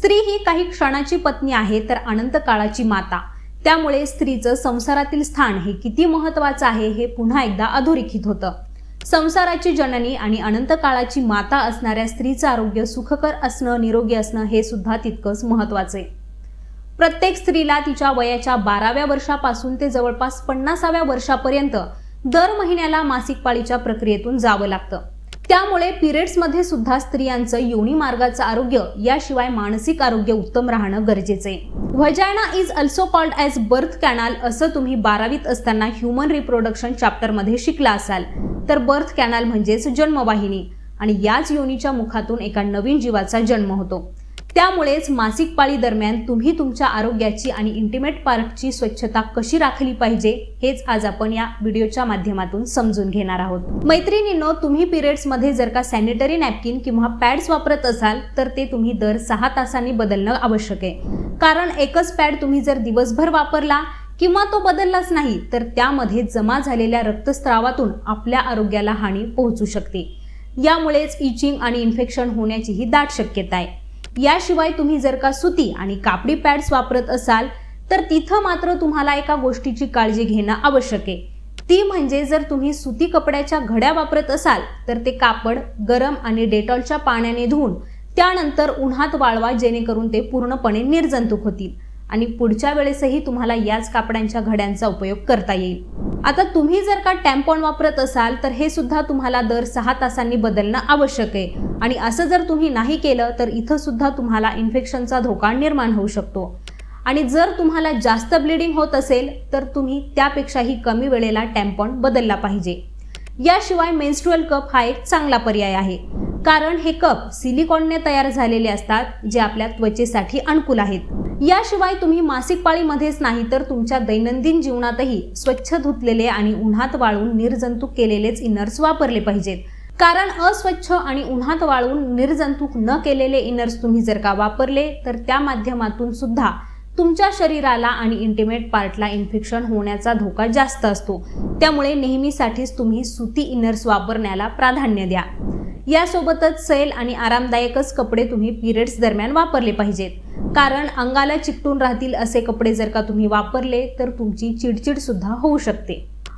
स्त्री ही काही क्षणाची पत्नी आहे तर अनंत काळाची माता. त्यामुळे स्त्रीचं संसारातील स्थान हे किती महत्वाचं आहे हे पुन्हा एकदा अधोरेखित होतं. संसाराची जननी आणि अनंत काळाची माता असणाऱ्या स्त्रीचं आरोग्य सुखकर असणं निरोगी असणं हे सुद्धा तितकंच महत्वाचं आहे प्रत्येक स्त्रीला तिच्या वयाच्या बाराव्या वर्षापासून ते जवळपास पन्नासाव्या वर्षापर्यंत दर महिन्याला मासिक पाळीच्या प्रक्रियेतून जावं लागतं. त्यामुळे पिरियड्समध्ये सुद्धा स्त्रियांचं योनी मार्गाचं आरोग्य याशिवाय मानसिक आरोग्य उत्तम राहणं गरजेचं आहे vagina is also called as birth canal असं तुम्ही बारावीत असताना ह्युमन रिप्रोडक्शन चॅप्टरमध्ये शिकला असाल. तर बर्थ कॅनाल म्हणजेच जन्मवाहिनी. आणि याच योनीच्या मुखातून एका नवीन जीवाचा जन्म होतो. त्यामुळेच मासिक पाळी दरम्यान तुम्ही तुमच्या आरोग्याची आणि इंटिमेट पार्टची स्वच्छता कशी राखली पाहिजे हेच आज आपण या व्हिडिओच्या माध्यमातून समजून घेणार आहोत. मैत्रिणींनो तुम्ही पिरियड्समध्ये जर का सॅनिटरी नॅपकिन किंवा पॅड्स वापरत असाल तर ते तुम्ही दर सहा तासांनी बदलणं आवश्यक आहे. कारण एकच पॅड तुम्ही जर दिवसभर वापरला किंवा तो बदललाच नाही तर त्यामध्ये जमा झालेल्या रक्तस्रावातून आपल्या आरोग्याला हानी पोहोचू शकते. यामुळेच इचिंग आणि इन्फेक्शन होण्याचीही दाट शक्यता आहे. याशिवाय तुम्ही जर का सुती आणि कापडी पॅड्स वापरत असाल तर तिथं मात्र तुम्हाला एका गोष्टीची काळजी घेणं आवश्यक आहे. ती म्हणजे जर तुम्ही सुती कपड्याच्या घड्या वापरत असाल तर ते कापड गरम आणि डेटॉलच्या पाण्याने धुवून त्यानंतर उन्हात वाळवा जेणेकरून ते पूर्णपणे निर्जंतुक होतील. आणि पुढच्या वेळेसही तुम्हाला याच कापडांच्या घड्यांचा उपयोग करता येईल. आता तुम्ही जर का टॅम्पॉन वापरत असाल तर हे सुद्धा तुम्हाला दर सहा तासांनी बदलणं आवश्यक आहे. आणि असं जर तुम्ही नाही केलं तर इथं सुद्धा तुम्हाला इन्फेक्शनचा धोका निर्माण होऊ शकतो. आणि जर तुम्हाला जास्त ब्लिडिंग होत असेल तर तुम्ही त्यापेक्षाही कमी वेळेला टॅम्पॉन बदलला पाहिजे. याशिवाय मेन्स्ट्रुअल कप हा एक चांगला पर्याय आहे. कारण हे कप सिलिकॉनने तयार झालेले असतात जे आपल्या त्वचेसाठी अनुकूल आहेत. याशिवाय तुम्ही मासिक पाळीमध्येच नाही तर तुमच्या दैनंदिन जीवनातही स्वच्छ धुतलेले आणि उन्हात वाळून निर्जंतुक केलेलेच इनर्स वापरले पाहिजेत. कारण अस्वच्छ आणि उन्हात वाळून निर्जंतुक न केलेले इनर्स तुम्ही जर का वापरले तर त्या माध्यमातून सुद्धा तुमच्या शरीराला आणि इंटिमेट पार्टला इन्फेक्शन होण्याचा धोका जास्त असतो. त्यामुळे नेहमीसाठीच तुम्ही सुती इनर्स वापरण्याला प्राधान्य द्या. यासोबतच सैल आणि आरामदायकच कपडे तुम्ही पिरियड्स दरम्यान वापरले पाहिजेत. कारण अंगाला चिकटून राहतील असे कपडे जर का तुम्ही वापरले तर तुमची चिडचिड सुद्धा होऊ शकते.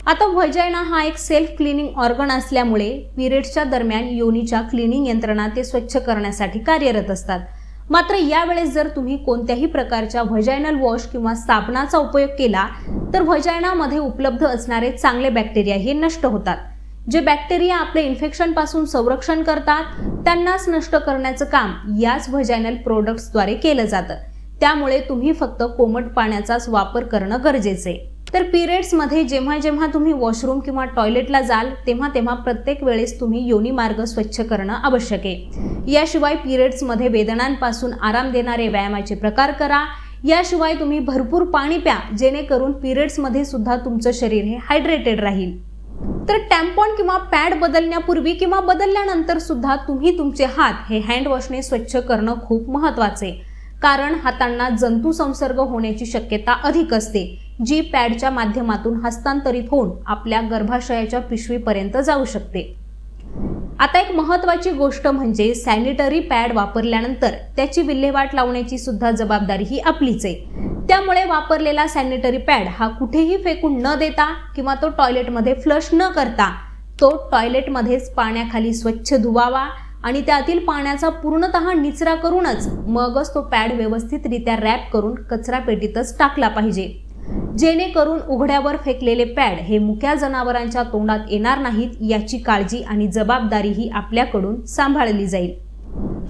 आता व्हजायना हा एक सेल्फ क्लिनिंग ऑर्गन असल्यामुळे पिरियड्सच्या दरम्यान योनीच्या क्लिनिंग यंत्रणा ते स्वच्छ करण्यासाठी कार्यरत असतात. मात्र यावेळेस जर तुम्ही कोणत्याही प्रकारच्या व्हजायनल वॉश किंवा साबणाचा उपयोग केला तर व्हजायनामध्ये उपलब्ध असणारे चांगले बॅक्टेरिया हे नष्ट होतात. जे बॅक्टेरिया आपले इन्फेक्शनपासून संरक्षण करतात त्यांनाच नष्ट करण्याचं काम याच व्हजायनल प्रोडक्ट्सद्वारे केलं जातं. त्यामुळे तुम्ही फक्त कोमट पाण्याचाच वापर करणं गरजेचं आहे. तर पिरियड्समध्ये जेव्हा जेव्हा तुम्ही वॉशरूम किंवा टॉयलेटला जाल तेव्हा तेव्हा प्रत्येक वेळेस तुम्ही योनी मार्ग स्वच्छ करणं आवश्यक आहे. याशिवाय पिरियड्समध्ये वेदनांपासून आराम देणारे व्यायामाचे प्रकार करा. याशिवाय तुम्ही भरपूर पाणी प्या जेणेकरून पिरियड्समध्ये सुद्धा तुमचं शरीर हे हायड्रेटेड राहील. तर टॅम्पॉन किंवा पॅड बदलण्यापूर्वी किंवा बदलल्यानंतर सुद्धा तुम्ही तुमचे हात हे हँडवॉशने स्वच्छ करणं खूप महत्त्वाचे कारण हातांना जंतू संसर्ग होण्याची शक्यता अधिक असते जी पॅडच्या माध्यमातून हस्तांतरित होऊन आपल्या गर्भाशयाच्या पिशवीपर्यंत जाऊ शकते. आता एक महत्वाची गोष्ट म्हणजे सॅनिटरी पॅड वापरल्यानंतर त्याची विल्हेवाट लावण्याची सुद्धा जबाबदारी ही आपलीच आहे. त्यामुळे वापरलेला सॅनिटरी पॅड हा कुठेही फेकून न देता किंवा तो टॉयलेटमध्ये फ्लश न करता तो टॉयलेटमध्येच पाण्याखाली स्वच्छ धुवावा आणि त्यातील पाण्याचा पूर्णतः निचरा करूनच मगच तो पॅड व्यवस्थितरित्या रॅप करून कचरा पेटीतच टाकला पाहिजे. जेणेकरून उघड्यावर फेकलेले पॅड हे मुक्या जनावरांच्या तोंडात येणार नाहीत याची काळजी आणि जबाबदारी ही आपल्याकडून सांभाळली जाईल.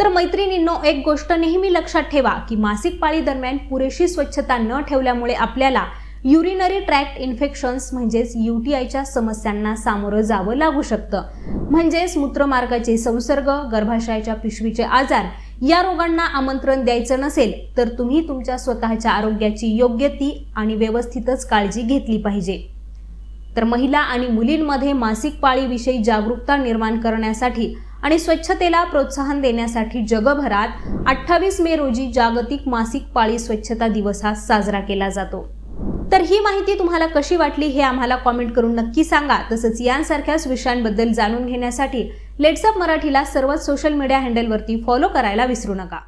तर मैत्रिणींनो एक गोष्ट नेहमी लक्षात ठेवा की मासिक पाळी दरम्यान पुरेशी स्वच्छता न ठेवल्यामुळे आपल्याला युरिनरी ट्रॅक्ट इन्फेक्शन्स म्हणजेच यू टी आयच्या समस्यांना सामोरं जावं लागू शकतं. म्हणजेच मूत्रमार्गाचे संसर्ग गर्भाशयाच्या पिशवीचे आजार या रोगांना आमंत्रण द्यायचं नसेल तर तुम्ही तुमच्या स्वतःच्या आरोग्याची योग्य ती आणि व्यवस्थितच काळजी घेतली पाहिजे. तर महिला आणि मुलींमध्ये मासिक पाळीविषयी जागरूकता निर्माण करण्यासाठी आणि स्वच्छतेला प्रोत्साहन देण्यासाठी जगभरात अठ्ठावीस मे रोजी जागतिक मासिक पाळी स्वच्छता दिवस हा साजरा केला जातो. तर ही माहिती तुम्हाला कशी वाटली हे आम्हाला कॉमेंट करून नक्की सांगा. तसंच यांसारख्याच विषयांबद्दल जाणून घेण्यासाठी लेट्सअप मराठीला सर्वच सोशल मीडिया हँडलवरती फॉलो करायला विसरू नका.